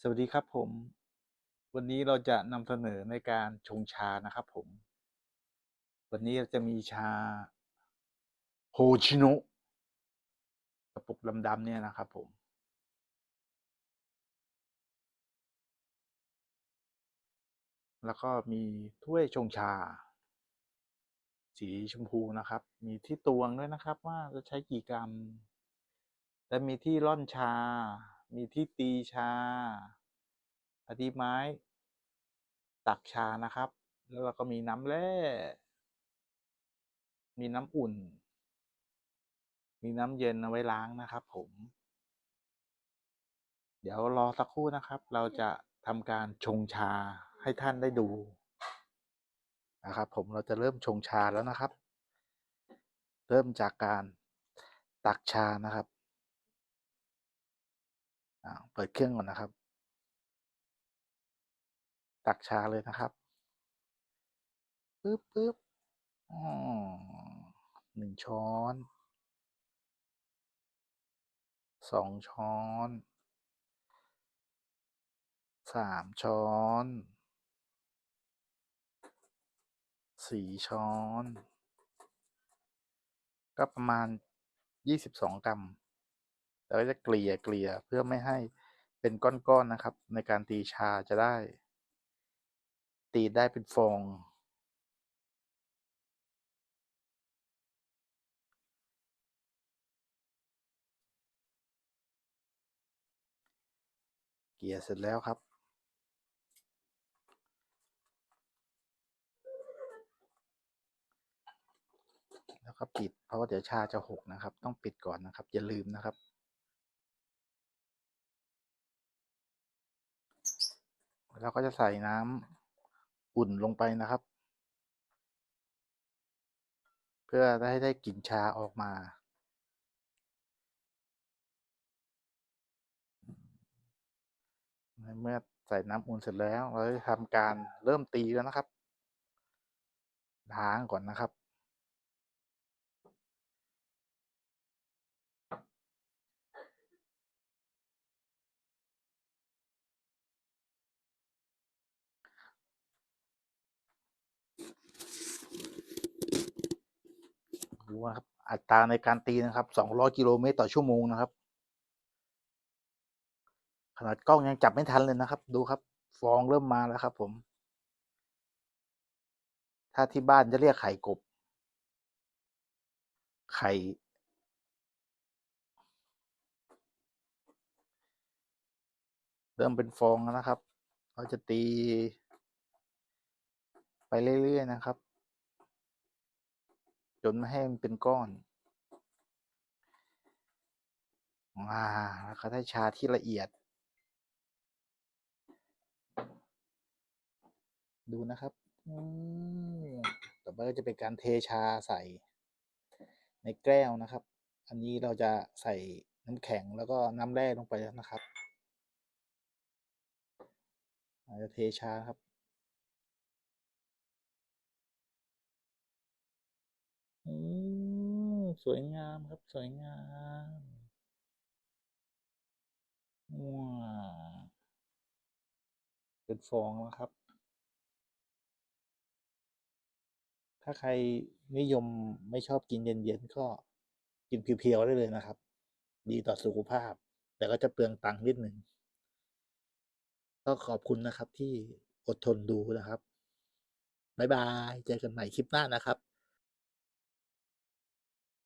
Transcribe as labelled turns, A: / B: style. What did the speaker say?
A: สวัสดีครับผม วันนี้เราจะนำเสนอในการชงชานะครับผม วันนี้เราจะมีชาโฮชิโนะกระปุกดำๆเนี่ยนะครับผม แล้วก็มีถ้วยชงชา สีชมพูนะครับ มีที่ตวงด้วยนะครับว่าจะใช้กี่กรัม และมีที่ร่อนชา มีที่ตีชาอธิไม้ ตักชานะครับ แล้วเราก็มีน้ำแร่ มีน้ำอุ่น มีน้ำเย็นเอาไว้ล้างนะครับผม เดี๋ยวรอสักครู่นะครับ เราจะทำการชงชาให้ท่านได้ดูนะครับ ผมเราจะเริ่มชงชาแล้วนะครับ เริ่มจากการตักชานะครับ เปิดเครื่องก่อนนะครับ ตักชาเลยนะครับปึ๊บปึ๊บอ๋อหนึ่งช้อนสองช้อนสามช้อนสี่ช้อน ก็ประมาณยี่สิบสองกรัม แล้วก็จะเกลี่ยเกลี่ยเพื่อไม่ให้เป็นก้อนๆนะครับ ในการตีชาจะได้ ตีได้เป็นฟองเกลี่ยเสร็จแล้วครับแล้วก็ปิดเพราะว่าเดี๋ยวชาจะหกนะครับ ต้องปิดก่อนนะครับ อย่าลืมนะครับ แล้วก็จะใส่น้ำอุ่นลงไปนะครับ เพื่อให้ได้กลิ่นชาออกมา เมื่อใส่น้ำอุ่นเสร็จแล้ว เราจะทำการเริ่มตีแล้วนะครับล้างก่อนนะครับ ดูนะครับ อัตราในการตีนะครับ 200 กิโลเมตรต่อชั่วโมงนะครับ ขนาดกล้องยังจับไม่ทันเลยนะครับ ดูครับ ฟองเริ่มมาแล้วครับ ผม ถ้าที่บ้านจะเรียกไข่กบ ไข่เริ่มเป็นฟองแล้วนะครับ เราจะตี ไปเรื่อยๆนะครับ จนไม่ให้มันเป็นก้อนอ่าแล้วก็ได้ชาที่ละเอียด ดูนะครับต่อไปก็จะเป็นการเทชาใส่ในแก้วนะครับ อันนี้เราจะใส่น้ำแข็งแล้วก็น้ำแร่ลงไปนะครับเราจะเทชาครับ สวยงามครับสวยงามว้าเป็นฟองแล้วครับ ถ้าใครนิยมไม่ชอบกินเย็นๆก็กินเพียวๆได้เลยนะครับ ดีต่อสุขภาพ แต่ก็จะเปลืองตังค์นิดหนึ่งก็ขอบคุณนะครับที่อดทนดูนะครับ บ๊ายบาย เจอกันใหม่คลิปหน้านะครับ